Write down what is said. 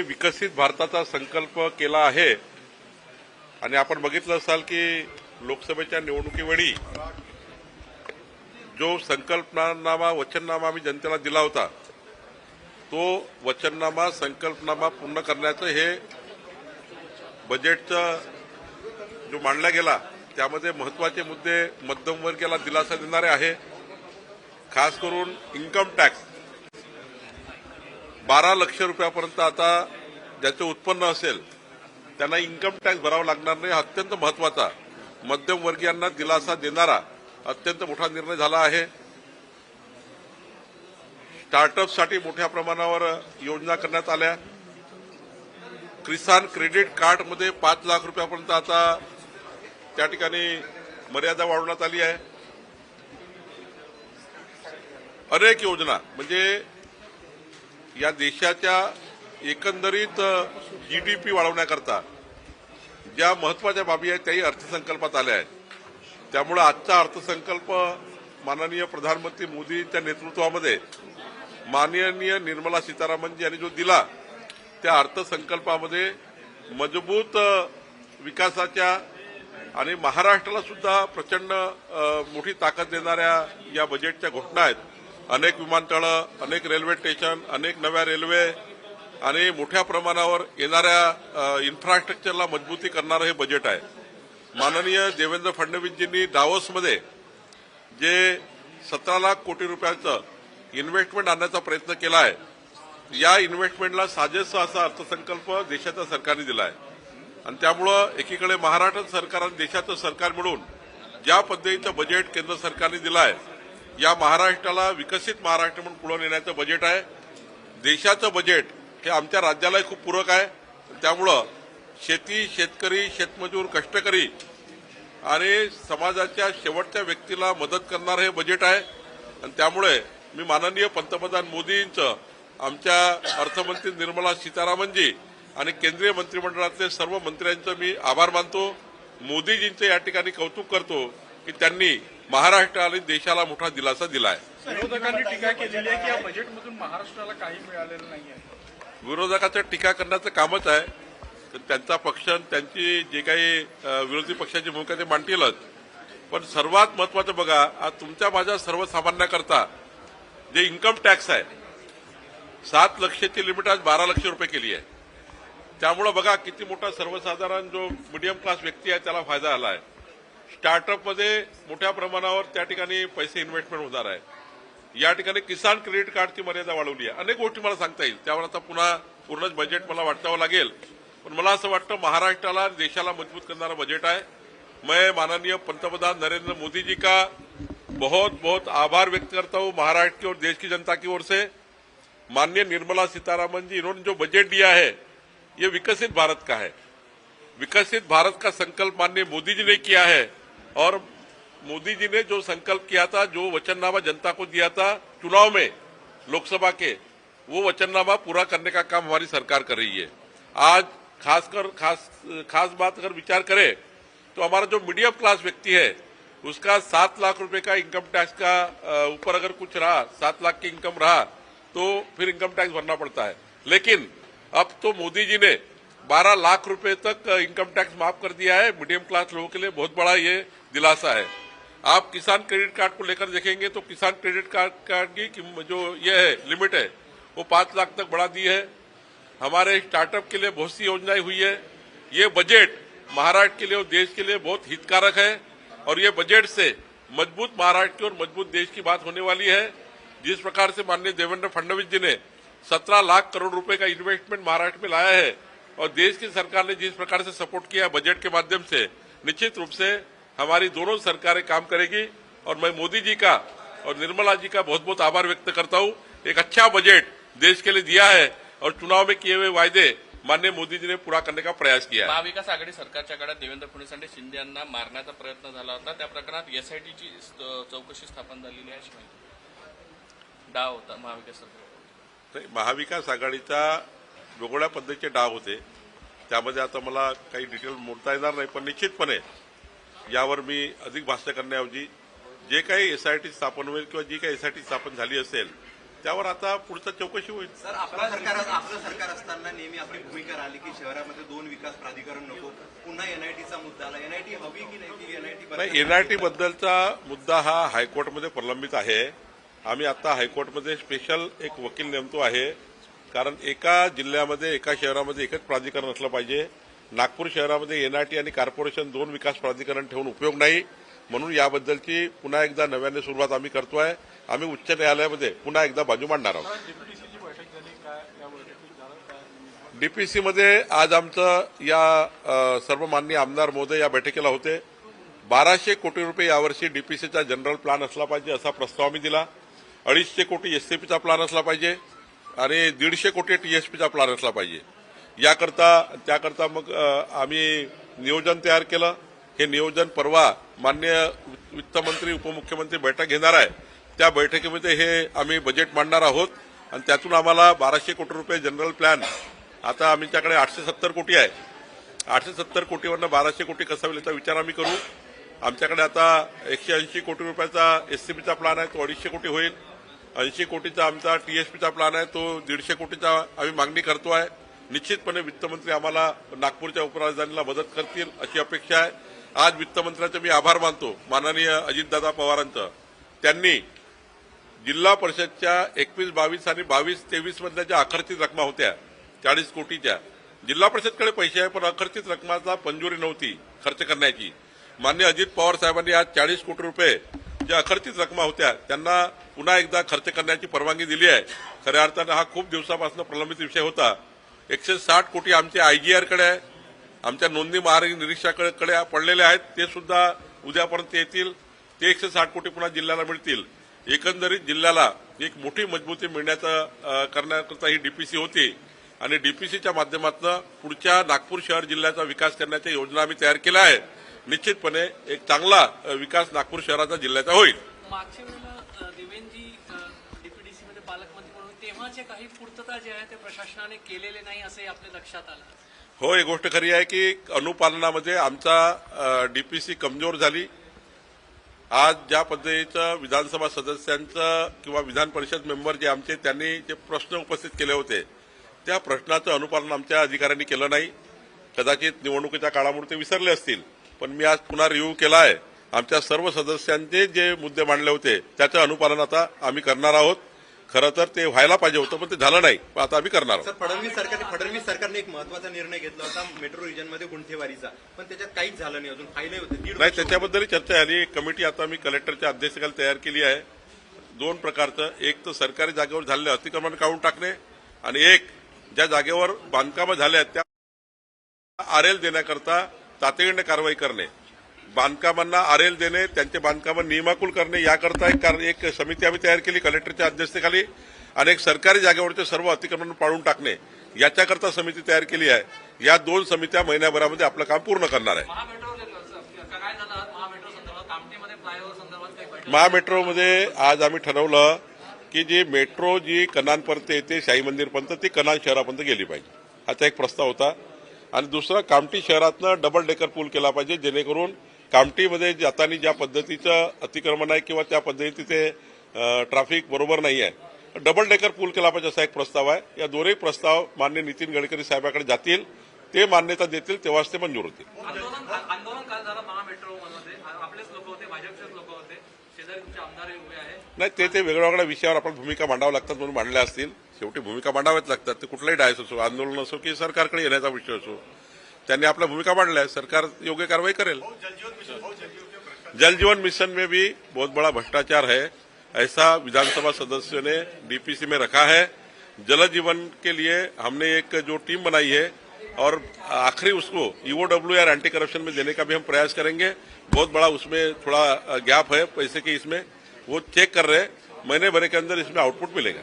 विकसित भारताचा संकल्प केला आहे. आणि आपण बघितलं असाल की लोकसभेच्या निवडणुकीवेळी जो संकल्पनामा वचननामा आम्ही जनतेला दिला होता तो वचननामा संकल्पनामा पूर्ण करण्याचं हे बजेटचं जो मांडला गेला त्यामध्ये महत्त्वाचे मुद्दे मध्यमवर्गीयाला दिलासा देणारे आहे. खास करून इन्कम टॅक्स बारा लक्ष रुपयापर्यंत आता ज्याचं उत्पन्न असेल त्यांना इन्कम टॅक्स भरावा लागणार नाही अत्यंत महत्त्वाचा. मध्यमवर्गीयांना दिलासा देणारा अत्यंत मोठा निर्णय झाला आहे. स्टार्टअपसाठी मोठ्या प्रमाणावर योजना करण्यात आल्या. किसान क्रेडिट कार्डमध्ये पाच लाख रुपयापर्यंत आता त्या ठिकाणी मर्यादा वाढवण्यात आली आहे. अनेक योजना म्हणजे या देशाच्या एकंदरीत जीडीपी वाढवण्याकरता ज्या महत्त्वाच्या बाबी आहेत त्याही अर्थसंकल्पात आल्या आहेत. त्यामुळे आजचा अर्थसंकल्प माननीय प्रधानमंत्री मोदींच्या नेतृत्वामध्ये माननीय निर्मला सीतारामनजी यांनी जो दिला त्या अर्थसंकल्पामध्ये मजबूत विकासाच्या आणि महाराष्ट्राला सुद्धा प्रचंड मोठी ताकद देणाऱ्या या बजेटच्या घोषणा आहेत. अनेक विमानतळं अनेक रेल्वे स्टेशन अनेक नव्या रेल्वे आणि मोठ्या प्रमाणावर येणाऱ्या इन्फ्रास्ट्रक्चरला मजबूती करणारं हे बजेट आहे. माननीय देवेंद्र फडणवीसजींनी दावोसमध्ये जे सतरा लाख कोटी रुपयाचं इन्व्हेस्टमेंट आणण्याचा प्रयत्न केला आहे या इन्व्हेस्टमेंटला साजेसा असा अर्थसंकल्प देशाच्या सरकारने दिला आहे आणि त्यामुळं एकीकडे महाराष्ट्र सरकार आणि देशाचं सरकार मिळून ज्या पद्धतीचं बजेट केंद्र सरकारने दिलं आहे या महाराष्ट्राला विकसित महाराष्ट्र म्हणून पुढे नेण्याचं बजेट आहे. देशाचं बजेट हे आमच्या राज्यालाही खूप पूरक आहे. त्यामुळं शेती शेतकरी शेतमजूर कष्टकरी आणि समाजाच्या शेवटच्या व्यक्तीला मदत करणारं हे बजेट आहे. आणि त्यामुळे मी माननीय पंतप्रधान मोदींचं आमच्या अर्थमंत्री निर्मला सीतारामनजी आणि केंद्रीय मंत्रिमंडळातले सर्व मंत्र्यांचं मी आभार मानतो. मोदीजींचं या ठिकाणी कौतुक करतो की त्यांनी महाराष्ट्र आणि देशाला मोठा दिलासा दिला आहे विरोधकांनी टीका केलेली आहे की या बजेटमधून महाराष्ट्राला काही मिळालेलं नाही आहे विरोधकाचं टीका करण्याचं कामच आहे. तर त्यांचा पक्ष त्यांची जे काही विरोधी पक्षाची भूमिका ते मांडतीलच. पण सर्वात महत्वाचं बघा आज तुमच्या माझ्या सर्वसामान्याकरता जे इन्कम टॅक्स आहे सात लक्षाची लिमिट आज बारा लक्ष रुपये केली आहे. त्यामुळं बघा किती मोठा सर्वसाधारण जो मिडियम क्लास व्यक्ती आहे त्याला फायदा आला आहे स्टार्टअपमध्ये मोठ्या प्रमाणावर त्या ठिकाणी पैसे इन्व्हेस्टमेंट होणार आहे. या ठिकाणी किसान क्रेडिट कार्डची मर्यादा वाढवली आहे. अनेक गोष्टी मला सांगता येईल. त्यावर आता पुन्हा पूर्णच बजेट मला वाटावं लागेल. पण मला असं वाटतं महाराष्ट्राला देशाला मजबूत करणारा बजेट आहे. मैं माननीय पंतप्रधान नरेंद्र मोदी जी का बहुत बहुत आभार व्यक्त करता हूं महाराष्ट्र की और देश की जनता की ओर से. माननीय निर्मला सीतारामन जी इन्होंने जो बजट दिया है ये विकसित भारत का है. विकसित भारत का संकल्प माननीय मोदी जी ने किया है। और मोदी जी ने जो संकल्प किया था, जो वचननामा जनता को दिया था चुनाव में, लोकसभा के, वो वचननामा पूरा करने का काम हमारी सरकार कर रही है। आज खासकर, खास खास बात अगर विचार करें तो हमारा जो मीडियम क्लास व्यक्ति है, उसका सात लाख रुपए का इनकम टैक्स का ऊपर अगर कुछ रहा, सात लाख की इनकम रहा तो फिर इनकम टैक्स भरना पड़ता है। लेकिन अब तो मोदी जी ने 12 लाख रुपए तक इनकम टैक्स माफ़ कर दिया है। मीडियम क्लास लोगों के लिए बहुत बड़ा ये दिलासा है। आप किसान क्रेडिट कार्ड को लेकर देखेंगे तो किसान क्रेडिट कार्ड कार्ड की जो ये है लिमिट है, वो पाँच लाख तक बढ़ा दी है। हमारे स्टार्टअप के लिए बहुत सी योजनाएँ हुई है। ये बजट महाराष्ट्र के लिए और देश के लिए बहुत हितकारक है। और ये बजट से मज़बूत महाराष्ट्र की और मज़बूत देश की बात होने वाली है। जिस प्रकार से माननीय देवेंद्र फडणवीस जी ने सत्रह लाख करोड़ रुपए का इन्वेस्टमेंट महाराष्ट्र में लाया है और देश की सरकार ने जिस प्रकार से सपोर्ट किया बजट के माध्यम से निश्चित रूप से हमारी दोनों सरकारें काम करेगी। और मैं मोदी जी का और निर्मला जी का बहुत बहुत आभार व्यक्त करता हूँ। एक अच्छा बजट देश के लिए दिया है और चुनाव में किए हुए वायदे माननीय मोदी जी ने पूरा करने का प्रयास किया महाविकास आघाडी सरकारच्या काळात देवेंद्र फडणवीस आणि शिंदे यांना मारण्याचा प्रयत्न झाला होता. त्या प्रकरणात एसआयटीची चौकशी स्थापन झालेली आहे डाव होता महाविकास सरकार नाही, महाविकास आघाडीचा वेगवेगळ्या पद्धतीचे डाव होते. त्यामध्ये आता मला काही डिटेल बोलता येणार नाही पण निश्चितपणे यावर मी अधिक भाष्य करण्याऐवजी जे काही एसआयटी स्थापन होईल किंवा जी काही एसआयटी स्थापन झाली असेल त्यावर आता पुढचं चौकशी होईल. सर आपलं सरकार आपलं सरकार असताना नेहमी आपली भूमिका राहिली की शहरामध्ये दोन विकास प्राधिकरण नको पुन्हा एनआयटीचा मुद्दा आला. एनआयटी हवी की नाही एनआयटी नाही एनआयटी बद्दलचा मुद्दा हा हायकोर्टमध्ये प्रलंबित आहे. आम्ही आता हायकोर्टमध्ये स्पेशल एक वकील नेमतो आहे. कारण एका जिल्ह्यामध्ये एका शहरामध्ये एकच प्राधिकरण असलं पाहिजे. नागपूर शहरामध्ये एनआयटी आणि कॉर्पोरेशन दोन विकास प्राधिकरण ठेवून उपयोग नाही. म्हणून याबद्दलची पुन्हा एकदा नव्याने सुरुवात आम्ही करतोय. आम्ही उच्च न्यायालयामध्ये पुन्हा एकदा बाजू मांडणार आहोत. डीपीसीमध्ये आज आमचं या सर्व माननीय आमदार महोदय या बैठकीला होते. बाराशे कोटी रुपये यावर्षी डीपीसीचा जनरल प्लॅन असला पाहिजे असा प्रस्ताव आम्ही दिला. अडीचशे कोटी एससीपीचा प्लॅन असला पाहिजे. आणि दीडशे कोटी टीएसपीचा प्लॅन असला पाहिजे. याकरता त्याकरता मग आम्ही नियोजन तयार केलं. हे नियोजन परवा मान्य वित्तमंत्री उपमुख्यमंत्री बैठक घेणार आहे. त्या बैठकीमध्ये हे आम्ही बजेट मांडणार आहोत. आणि त्यातून आम्हाला बाराशे कोटी रुपये जनरल प्लॅन आता आमच्याकडे आठशे सत्तर कोटी आहे. आठशे सत्तर कोटीवरनं बाराशे कोटी कसा होईल याचा विचार आम्ही करू. आमच्याकडे आता एकशे ऐंशी कोटी रुपयाचा एस सी बीचा प्लॅन आहे. तो अडीचशे कोटी होईल. ऐंशी कोटीचा आमचा टीएसपीचा प्लॅन आहे तो दीडशे कोटीचा आम्ही मागणी करतो आहे. निश्चितपणे वित्तमंत्री आम्हाला नागपूरच्या उपराजधानीला मदत करतील अशी अपेक्षा आहे. आज वित्तमंत्र्यांचे मी आभार मानतो माननीय अजितदादा पवारांचं. त्यांनी जिल्हा परिषदच्या एकवीस बावीस आणि बावीस तेवीस मधल्या ज्या अखर्चित रकमा होत्या चाळीस कोटीच्या जिल्हा परिषदकडे पैसे आहे पण अखर्चित रकमाचा मंजुरी नव्हती खर्च करण्याची. मान्य अजित पवार साहेबांनी आज चाळीस कोटी रुपये ज्या अखर्चित रकमा होत्या त्यांना पुन्हा एकदा खर्च करण्याची परवानगी दिली आहे. खऱ्या अर्थानं हा खूप दिवसापासून प्रलंबित विषय होता. एकशे साठ कोटी आमचे आयजीआरकडे आहे. आमच्या नोंदणी महाराज निरीक्षकाकडे पडलेले आहेत. ते सुद्धा उद्यापर्यंत येतील. ते एकशे साठ कोटी पुन्हा जिल्ह्याला मिळतील. एकंदरीत जिल्ह्याला एक मोठी मजबूती मिळण्याचं करण्याकरता ही डीपीसी होती. आणि डीपीसीच्या माध्यमातून पुढच्या नागपूर शहर जिल्ह्याचा विकास करण्याच्या योजना आम्ही तयार केल्या आहेत. निश्चितपणे एक चांगला विकास नागपूर शहराचा जिल्ह्याचा होईल. म्हणून काही पूर्तता जे आहे ते प्रशासनाने केलेले नाही असे आपल्या लक्षात आलं. हो एक गोष्ट खरी आहे की अनुपालनामध्ये आमचा डीपीसी कमजोर झाली. आज ज्या पद्धतीचं विधानसभा सदस्यांचं किंवा विधान परिषद मेंबर जे आमचे त्यांनी जे प्रश्न उपस्थित केले होते त्या प्रश्नाचं अनुपालन आमच्या अधिकाऱ्यांनी केलं नाही. कदाचित निवडणुकीच्या काळामुळे ते विसरले असतील. पण मी आज पुन्हा रिव्ह्यू केला आहे. आमच्या सर्व सदस्यांचे जे मुद्दे मांडले होते त्याचं अनुपालन आता आम्ही करणार आहोत. खरं तर ते व्हायला पाहिजे होतं पण ते झालं नाही. पण आता आम्ही करणार आहोत. फडणवीस सरकारने फडणवीस सरकारने एक महत्त्वाचा निर्णय घेतला होता मेट्रो रिजनमध्ये गुंठेवारीचा. पण त्याच्यात काहीच झालं नाही अजून फायले होते. नाही त्याच्याबद्दल चर्चा झाली. एक कमिटी आता मी कलेक्टरच्या अध्यक्षतेखाली तयार केली आहे. दोन प्रकारचं. एक तर सरकारी जागेवर झालेलं अतिक्रमण काढून टाकणे आणि एक ज्या जागेवर बांधकामं झाल्या त्या आर एल देण्याकरता तातडीने कारवाई करणे. बांधकामांना आरेल देणे त्यांचे बांधकामं नियमाकुल करणे याकरता एक कार- एक समिती आम्ही तयार केली कलेक्टरच्या अध्यक्षतेखाली. आणि एक सरकारी जागेवरचे सर्व अतिक्रमण पाळून टाकणे याच्याकरता समिती तयार केली आहे. या दोन समित्या महिन्याभरामध्ये आपलं काम पूर्ण करणार आहे. महामेट्रोमध्ये आज आम्ही ठरवलं की जी मेट्रो जी कनानपर्यंत येते शाही मंदिरपर्यंत ती कनान शहरापर्यंत गेली पाहिजे. हाचा एक प्रस्ताव होता. आणि दुसरा कामठी शहरातनं डबल डेकर पूल केला पाहिजे जेणेकरून कामठीमध्ये जाताना ज्या पद्धतीचं अतिक्रमण आहे किंवा त्या पद्धती तिथे अ, ट्रॅफिक बरोबर नाही आहे डबल डेकर पूल केला पाहिजे असा एक प्रस्ताव आहे. या दोन्ही प्रस्ताव मान्य नितीन गडकरी साहेबाकडे जातील ते मान्यता देतील तेव्हाच ते मंजूर होतील. नाही ते ते वेगळ्या वेगळ्या विषयावर आपण भूमिका मांडावं लागतात म्हणून मांडल्या असतील. शेवटी भूमिका मांडाव्याच लागतात. ते कुठलाही डायस असो आंदोलन असो की सरकारकडे येण्याचा विषय असो. त्यांनी आपल्या भूमिका मांडल्या. सरकार योग्य कारवाई करेल. जल जीवन मिशन में भी बहुत बड़ा भ्रष्टाचार है। ऐसा विधानसभा सदस्यों ने डीपीसी में रखा है। जल जीवन के लिए हमने एक जो टीम बनाई है और आखिरी उसको ईओडब्ल्यू आर एंटी करप्शन में देने का भी हम प्रयास करेंगे। बहुत बड़ा उसमें थोड़ा गैप है। पैसे के इसमें वो चेक कर रहे हैं। महीने भर के अंदर इसमें आउटपुट मिलेगा।